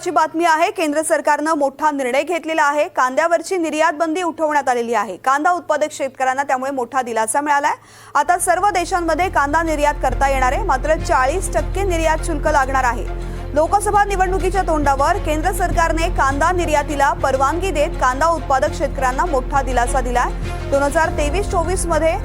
महत्वाची बातमी आहे केंद्र सरकारनं मोठा निर्णय घेतलेला आहे कांद्यावरची निर्यात बंदी उठवण्यात आलेली आहे. कांदा उत्पादक शेतकऱ्यांना त्यामुळे मोठा दिलासा मिळालाय. आता सर्व देशांमध्ये कांदा निर्यात करता येणार आहे मात्र चाळीस टक्के निर्यात शुल्क लागणार आहे. लोकसभा निवडणुकीच्या तोंडावर केंद्र सरकारने कांदा निर्यातीला परवानगी देत कांदा उत्पादक शेतकऱ्यांना मोठा दिलासा दिलाय. दोन हजार तेवीस चोवीसमध्ये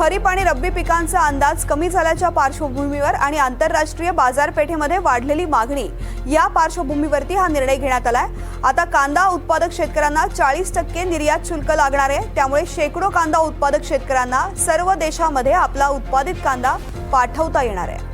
खरीप आणि रब्बी पिकांचा अंदाज कमी झाल्याच्या पार्श्वभूमीवर आणि आंतरराष्ट्रीय बाजारपेठेमध्ये वाढलेली मागणी या पार्श्वभूमीवरती हा निर्णय घेण्यात आलाय. आता कांदा उत्पादक शेतकऱ्यांना चाळीस टक्के निर्यात शुल्क लागणार आहे. त्यामुळे शेकडो कांदा उत्पादक शेतकऱ्यांना सर्व देशामध्ये आपला उत्पादित कांदा पाठवता येणार आहे.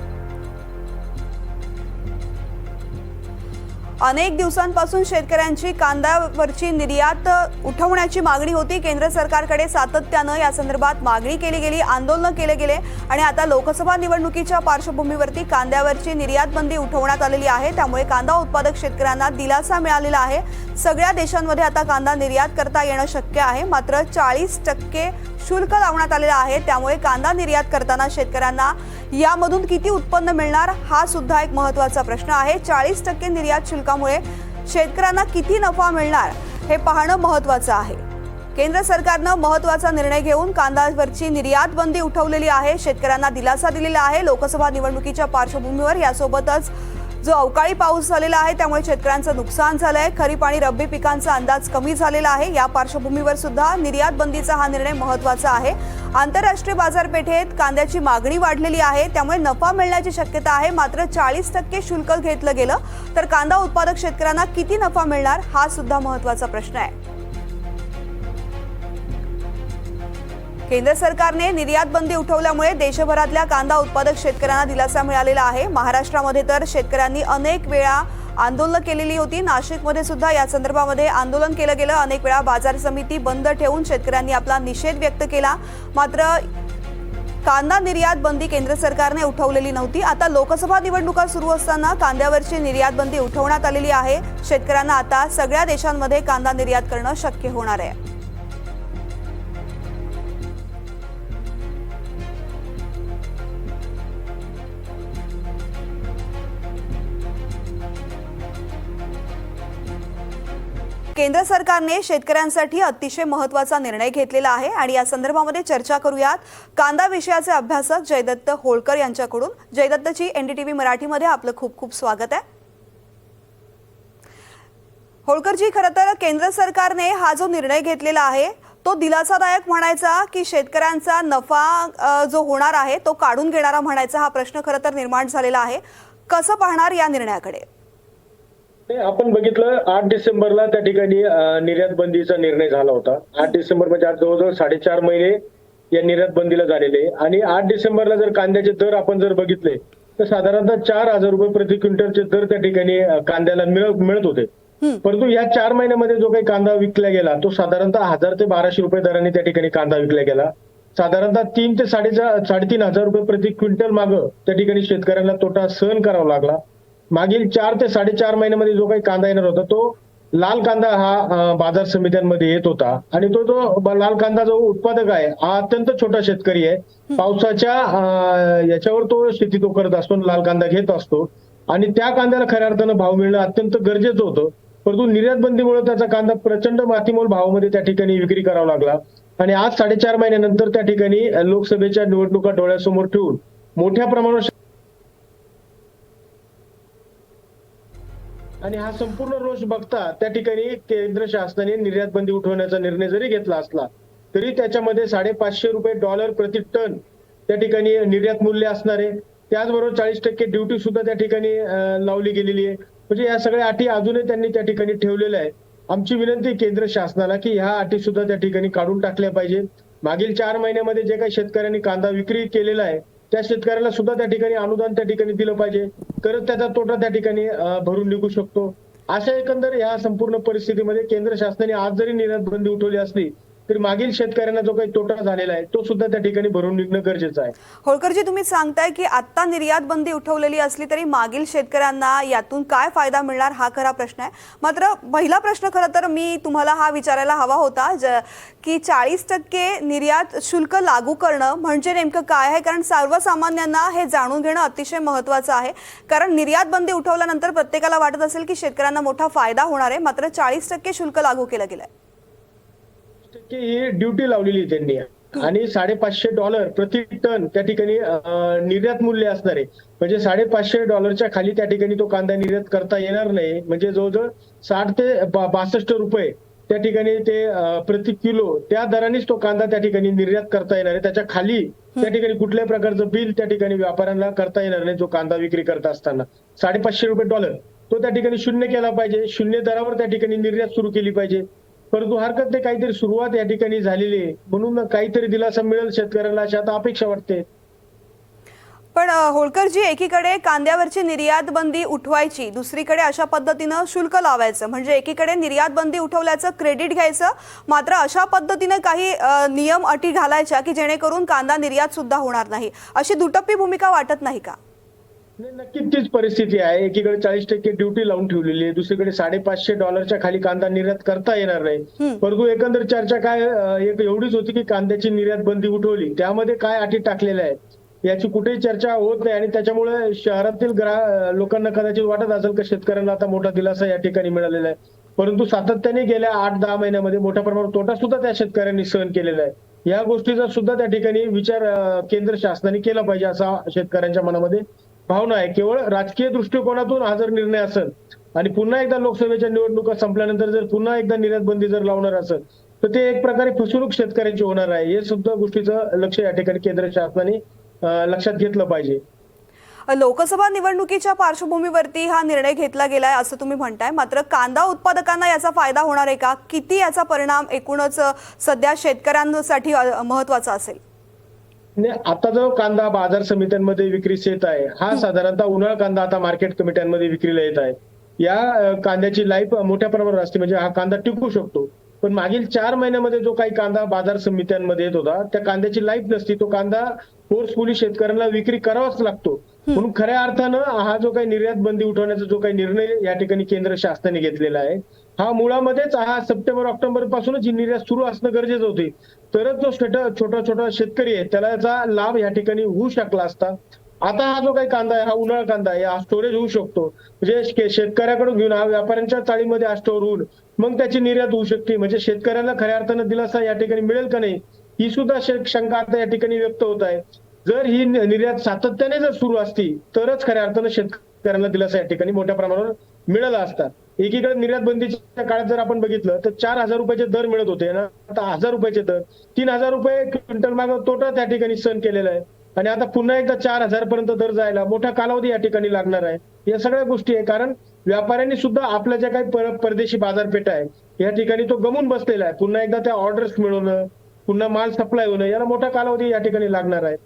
अनेक दिवसांपासून शेतकऱ्यांची कांद्यावरची निर्यात उठवण्याची मागणी होती. केंद्र सरकारकडे सातत्यानं या संदर्भात मागणी केली गेली आंदोलनं केले गेले आणि आता लोकसभा निवडणुकीच्या पार्श्वभूमीवरती कांद्यावरची निर्यात बंदी उठवण्यात आलेली आहे. त्यामुळे कांदा उत्पादक शेतकऱ्यांना दिलासा मिळालेला आहे. सगळ्या देशांमध्ये आता कांदा निर्यात करता येणं शक्य आहे. मात्र चाळीस टक्के शुल्क लावण्यात आलेलं आहे. त्यामुळे कांदा निर्यात करताना शेतकऱ्यांना यामधून किती उत्पन्न मिळणार हा सुद्धा एक महत्त्वाचा प्रश्न आहे. चाळीस टक्के निर्यात शुल्कामुळे शेतकऱ्यांना किती नफा मिळणार हे पाहणं महत्वाचं आहे. केंद्र सरकारनं महत्त्वाचा निर्णय घेऊन कांद्यावरची निर्यात बंदी उठवलेली आहे. शेतकऱ्यांना दिलासा दिलेला आहे. लोकसभा निवडणुकीच्या पार्श्वभूमीवर यासोबतच जो अवकाळी पाऊस झालेला आहे त्यामुळे शेतकऱ्यांचं नुकसान झालं आहे खरीप आणि रब्बी पिकांचा अंदाज कमी झालेला आहे. या पार्श्वभूमीवर सुद्धा निर्यात बंदीचा हा निर्णय महत्त्वाचा आहे. आंतरराष्ट्रीय बाजारपेठेत कांद्याची मागणी वाढलेली आहे. त्यामुळे नफा मिळण्याची शक्यता आहे. मात्र चाळीस टक्के शुल्क घेतलं गेलं. तर कांदा उत्पादक शेतकऱ्यांना किती नफा मिळणार हा सुद्धा महत्त्वाचा प्रश्न आहे. केंद्र सरकारने निर्यात बंदी उठवल्यामुळे देशभरातल्या कांदा उत्पादक शेतकऱ्यांना दिलासा मिळालेला आहे. महाराष्ट्रामध्ये तर शेतकऱ्यांनी अनेक वेळा आंदोलनं केलेली होती. नाशिकमध्ये सुद्धा या संदर्भामध्ये आंदोलन केलं गेलं. अनेक वेळा बाजार समिती बंद ठेवून शेतकऱ्यांनी आपला निषेध व्यक्त केला. मात्र कांदा निर्यात बंदी केंद्र सरकारने उठवलेली नव्हती. आता लोकसभा निवडणुका सुरू असताना कांद्यावरची निर्यात बंदी उठवण्यात आलेली आहे. शेतकऱ्यांना आता सगळ्या देशांमध्ये कांदा निर्यात करणं शक्य होणार आहे. केंद्र सरकारने शेतकऱ्यांसाठी अतिशय महत्त्वाचा निर्णय घेतलेला आहे आणि या संदर्भामध्ये चर्चा करूयात कांदा विषयाचे अभ्यासक जयदत्त होळकर यांच्याकडून. जयदत्तची एनडीटीव्ही मराठीमध्ये आपलं खूप खूप स्वागत आहे. होळकरजी खरं तर केंद्र सरकारने हा जो निर्णय घेतलेला आहे तो दिलासादायक म्हणायचा की शेतकऱ्यांचा नफा जो होणार आहे तो काढून घेणारा म्हणायचा हा प्रश्न खरं तर निर्माण झालेला आहे. कसं पाहणार या निर्णयाकडे? आपण बघितलं आठ डिसेंबरला त्या ठिकाणी निर्यात बंदीचा निर्णय झाला होता. आठ डिसेंबर म्हणजे आज जवळजवळ साडेचार महिने या निर्यात बंदीला झालेले आणि आठ डिसेंबरला जर कांद्याचे दर आपण जर बघितले तर साधारणतः चार हजार रुपये प्रति क्विंटलचे दर त्या ठिकाणी कांद्याला मिळ मिळत होते. परंतु या चार महिन्यामध्ये जो काही कांदा विकला गेला तो साधारणतः हजार ते बाराशे रुपये दराने त्या ठिकाणी कांदा विकला गेला. साधारणतः तीन ते साडेचार साडेतीन हजार रुपये प्रति क्विंटल माग त्या ठिकाणी शेतकऱ्यांना तोटा सहन करावा लागला. मागील चार ते साडेचार महिन्यामध्ये जो काही कांदा येणार होता तो लाल कांदा हा बाजार समित्यांमध्ये येत होता. आणि तो जो लाल कांदा जो उत्पादक आहे हा अत्यंत छोटा शेतकरी आहे. पावसाच्या याच्यावर तो शेती तो करत असतो लाल कांदा घेत असतो. आणि त्या कांद्याला खऱ्या अर्थानं भाव मिळणं अत्यंत गरजेचं होतं. परंतु निर्यात बंदीमुळे त्याचा कांदा प्रचंड मातीमोल भावामध्ये त्या ठिकाणी विक्री करावा लागला. आणि आज साडेचार महिन्यानंतर त्या ठिकाणी लोकसभेच्या निवडणुका डोळ्यासमोर ठेवून मोठ्या प्रमाणावर आणि हा संपूर्ण रोष बघता त्या ठिकाणी केंद्र शासनाने निर्यात बंदी उठवण्याचा निर्णय जरी घेतला असला तरी त्याच्यामध्ये साडेपाचशे रुपये डॉलर प्रति टन त्या ठिकाणी निर्यात मूल्य असणारे त्याचबरोबर चाळीस टक्के ड्युटी सुद्धा त्या ठिकाणी लावली गेलेली आहे. म्हणजे या सगळ्या अटी अजूनही त्यांनी त्या ठिकाणी ठेवलेल्या आहे आमची विनंती केंद्र शासनाला की ह्या अटी सुद्धा त्या ठिकाणी काढून टाकल्या पाहिजेत. मागील चार महिन्यामध्ये जे काही शेतकऱ्यांनी कांदा विक्री केलेला आहे त्या शेतकऱ्याला सुद्धा त्या ठिकाणी अनुदान त्या ठिकाणी दिलं पाहिजे. तरच त्याचा तोटा त्या ठिकाणी भरून निघू शकतो. अशा एकंदर या संपूर्ण परिस्थितीमध्ये केंद्र शासनाने आज जरी निर्यात बंदी उठवली असली तर मागील शेतकऱ्यांना जो काही तोटा झालेला आहे तो सुद्धा त्या ठिकाणी भरून निघणं गरजेचं आहे. होळकरजी तुम्ही सांगताय की आता निर्यात बंदी उठवलेली असली तरी मागील शेतकऱ्यांना यातून काय फायदा मिळणार हा खरा प्रश्न आहे. मात्र पहिला प्रश्न खरं तर मी तुम्हाला हा विचारायला हवा होता ज की चाळीस टक्के निर्यात शुल्क लागू करणं म्हणजे नेमकं काय आहे? कारण सर्वसामान्यांना हे जाणून घेणं अतिशय महत्त्वाचं आहे. कारण निर्यात बंदी उठवल्यानंतर प्रत्येकाला वाटत असेल की शेतकऱ्यांना मोठा फायदा होणार आहे मात्र चाळीस टक्के शुल्क लागू केलं गेलं आहे टक्के ही ड्युटी लावलेली आहे त्यांनी. आणि साडेपाचशे डॉलर प्रति टन त्या ठिकाणी निर्यात मूल्य असणार आहे. म्हणजे साडेपाचशे डॉलरच्या खाली त्या ठिकाणी तो कांदा निर्यात करता येणार नाही. म्हणजे जवळजवळ साठ ते बासष्ट रुपये त्या ठिकाणी ते प्रति किलो त्या दरानेच तो कांदा त्या ठिकाणी निर्यात करता येणार आहे. त्याच्याखाली त्या ठिकाणी कुठल्याही प्रकारचं बिल त्या ठिकाणी व्यापाऱ्यांना करता येणार नाही जो कांदा विक्री करत असताना. साडेपाचशे रुपये डॉलर. तो त्या ठिकाणी शून्य केला पाहिजे. शून्य दरावर त्या ठिकाणी निर्यात सुरू केली पाहिजे. परंतु हरकत नाही काहीतरी सुरुवात या ठिकाणी झालेली आहे. म्हणून काहीतरी दिलासा मिळेल शेतकऱ्याला अशी आता अपेक्षा वाटते. पण होळकरजी एकीकडे कांद्यावरची निर्यात बंदी उठवायची दुसरीकडे अशा पद्धतीनं शुल्क लावायचं. म्हणजे एकीकडे निर्यात बंदी उठवल्याचं क्रेडिट घ्यायचं मात्र अशा पद्धतीनं काही नियम अटी घालायच्या की जेणेकरून कांदा निर्यात सुद्धा होणार नाही. अशी दुटप्पी भूमिका वाटत नाही का? नक्कीच तीच परिस्थिती आहे. एकीकडे चाळीस टक्के ड्युटी लावून ठेवलेली आहे. दुसरीकडे साडेपाचशे डॉलरच्या खाली कांदा निर्यात करता येणार नाही. परंतु एकंदर चर्चा काय एक एवढीच होती की कांद्याची निर्यात बंदी उठवली. त्यामध्ये काय अटी टाकलेल्या आहेत? याची कुठेही चर्चा होत नाही आणि त्याच्यामुळे शहरातील ग्राह लोकांना कदाचित वाटत असेल की शेतकऱ्यांना आता मोठा दिलासा या ठिकाणी मिळालेला आहे. परंतु सातत्याने गेल्या आठ दहा महिन्यामध्ये मोठ्या प्रमाणात तोटा सुद्धा त्या शेतकऱ्यांनी सहन केलेला आहे. या गोष्टीचा सुद्धा त्या ठिकाणी विचार केंद्र शासनाने केला पाहिजे असा शेतकऱ्यांच्या मनामध्ये भावना आहे. केवळ राजकीय दृष्टिकोनातून हा जर निर्णय असेल आणि पुन्हा एकदा लोकसभेच्या निवडणुका संपल्यानंतर जर पुन्हा एकदा निर्यात बंदी जर लावणार असेल तर ते एक प्रकारे फसवणूक शेतकऱ्यांची होणार आहे. हे सुद्धा गोष्टीचं लक्ष या ठिकाणी केंद्र शासनाने लक्षात घेतलं पाहिजे. लोकसभा निवडणुकीच्या पार्श्वभूमीवरती हा निर्णय घेतला गेलाय असं तुम्ही म्हणताय. मात्र कांदा उत्पादकांना याचा फायदा होणार आहे का? किती याचा परिणाम एकूणच सध्या शेतकऱ्यांसाठी महत्त्वाचा असेल? आता जो कांदा बाजार समित्यांमध्ये विक्रीस येत आहे हा साधारणतः उन्हाळा कांदा आता मार्केट कमिट्यांमध्ये विक्रीला येत आहे. या कांद्याची लाईफ मोठ्या प्रमाणावर असते म्हणजे हा कांदा टिकू शकतो. पण मागील चार महिन्यामध्ये जो काही कांदा बाजार समित्यांमध्ये येत होता त्या कांद्याची लाईफ नसती तो कांदा फोर्सफुली शेतकऱ्यांना विक्री करावाच लागतो. म्हणून खऱ्या अर्थानं हा जो काही निर्यात बंदी उठवण्याचा जो काही निर्णय या ठिकाणी केंद्र शासनाने घेतलेला आहे हा मुळामध्येच हा सप्टेंबर ऑक्टोबर पासूनच ही निर्यात सुरू असणं गरजेचं होते. तरच जो छोटा छोटा छोटा शेतकरी आहे त्याला याचा लाभ या ठिकाणी होऊ शकला असता. आता हा जो काही कांदा आहे हा उन्हाळा कांदा आहे हा स्टोरेज होऊ शकतो. म्हणजे शेतकऱ्याकडून घेऊन हा व्यापाऱ्यांच्या चाळीमध्ये हा स्टोर होऊन मग त्याची निर्यात होऊ शकते. म्हणजे शेतकऱ्यांना खऱ्या अर्थानं दिलासा या ठिकाणी मिळेल का नाही ही सुद्धा शंका आता या ठिकाणी व्यक्त होत आहे. जर ही निर्यात सातत्याने जर सुरू असती तरच खऱ्या अर्थानं शेतकऱ्यांना दिलासा या ठिकाणी मोठ्या प्रमाणावर मिळाला असता. एकीकडे निर्यात बंदीच्या काळात जर आपण बघितलं तर चार हजार रुपयाचे दर मिळत होते ना? आता हजार रुपयाचे दर. तीन हजार रुपये क्विंटल माग तोटा त्या ठिकाणी सहन केलेला आहे. आणि आता पुन्हा एकदा चार हजार पर्यंत दर जायला मोठा कालावधी या ठिकाणी लागणार आहे. या सगळ्या गोष्टी आहे कारण व्यापाऱ्यांनी सुद्धा आपल्या ज्या काही परदेशी बाजारपेठ आहे या ठिकाणी तो गमून बसलेला आहे. पुन्हा एकदा त्या ऑर्डर्स मिळवणं पुन्हा माल सप्लाय होणं याला मोठा कालावधी या ठिकाणी लागणार आहे.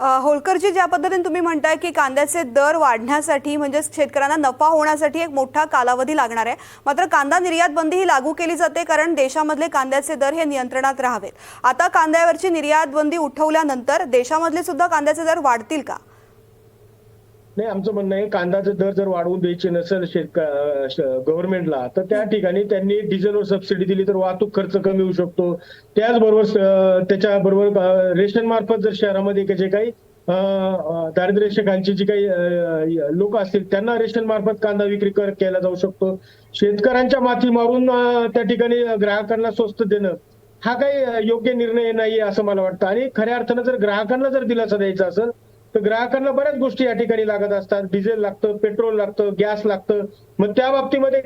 होळकरजी ज्या पद्धतीने तुम्ही म्हणताय की कांद्याचे दर वाढण्यासाठी म्हणजे शेतकऱ्यांना नफा होण्यासाठी एक मोठा कालावधी लागणार आहे. मात्र कांदा निर्यात बंदी ही लागू केली जाते कारण देशामधले कांद्याचे दर हे नियंत्रणात राहावेत. आता कांद्यावरची निर्यात बंदी उठवल्यानंतर देशामधले सुद्धा कांद्याचे दर वाढतील का? नाही आमचं म्हणणं आहे कांद्याचे दर जर वाढवून द्यायचे नसेल शेतक गव्हर्नमेंटला तर त्या ठिकाणी त्यांनी डिझेलवर सबसिडी दिली तर वाहतूक खर्च कमी होऊ शकतो. त्याचबरोबर त्याच्याबरोबर रेशन मार्फत जर शहरामध्ये जे काही दारिद्र्य रेषेखालची जी काही लोक असतील त्यांना रेशन मार्फत कांदा विक्री कर- केला जाऊ शकतो. शेतकऱ्यांच्या माथी मारून त्या ठिकाणी ग्राहकांना स्वस्त देणं हा काही योग्य निर्णय नाहीये असं मला वाटतं. आणि खऱ्या अर्थानं जर ग्राहकांना जर दिलासा द्यायचा असेल तर ग्राहकांना बऱ्याच गोष्टी या ठिकाणी लागत असतात. डिझेल लागतं पेट्रोल लागतं गॅस लागतं. मग त्या बाबतीमध्ये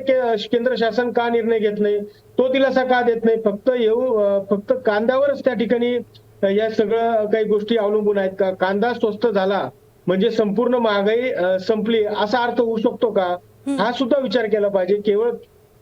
केंद्र शासन का निर्णय घेत नाही? तो दिलासा का देत नाही? फक्त येऊ फक्त कांद्यावरच त्या ठिकाणी या सगळं काही गोष्टी अवलंबून आहेत का? कांदा स्वस्त झाला म्हणजे संपूर्ण महागाई संपली असा अर्थ होऊ शकतो का? हा सुद्धा विचार केला पाहिजे. केवळ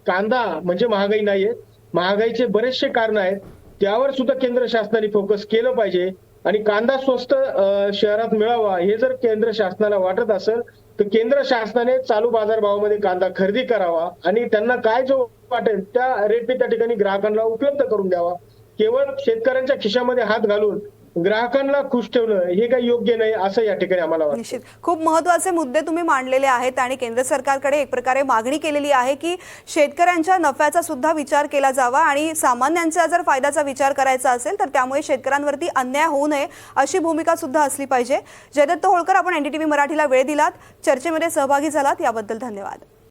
कांदा म्हणजे महागाई नाहीये. महागाईचे बरेचसे कारण आहेत. त्यावर सुद्धा केंद्र शासनाने फोकस केलं पाहिजे. आणि कांदा स्वस्त अं, शहरात मिळावा हे जर केंद्र शासनाला वाटत असेल तर केंद्र शासनाने चालू बाजारभावामध्ये कांदा खरेदी करावा आणि त्यांना काय जो वाटेल त्या रेटने त्या ठिकाणी ग्राहकांना उपलब्ध करून द्यावा. केवळ शेतकऱ्यांच्या खिशामध्ये हात घालून ग्राहकांना खुश ठेवणं हे काही योग्य नाही असं या ठिकाणी आम्हाला निश्चित. खूप महत्त्वाचे मुद्दे तुम्ही मांडलेले आहेत आणि केंद्र सरकारकडे एक प्रकारे मागणी केलेली आहे की शेतकऱ्यांच्या नफ्याचा सुद्धा विचार केला जावा आणि सामान्यांचा जर फायद्याचा विचार करायचा असेल तर त्यामुळे शेतकऱ्यांवरती अन्याय होऊ नये अशी भूमिका सुद्धा असली पाहिजे. जयदत्त होळकर आपण एनडीटीव्ही मराठीला वेळ दिलात. चर्चेमध्ये सहभागी झालात. याबद्दल धन्यवाद.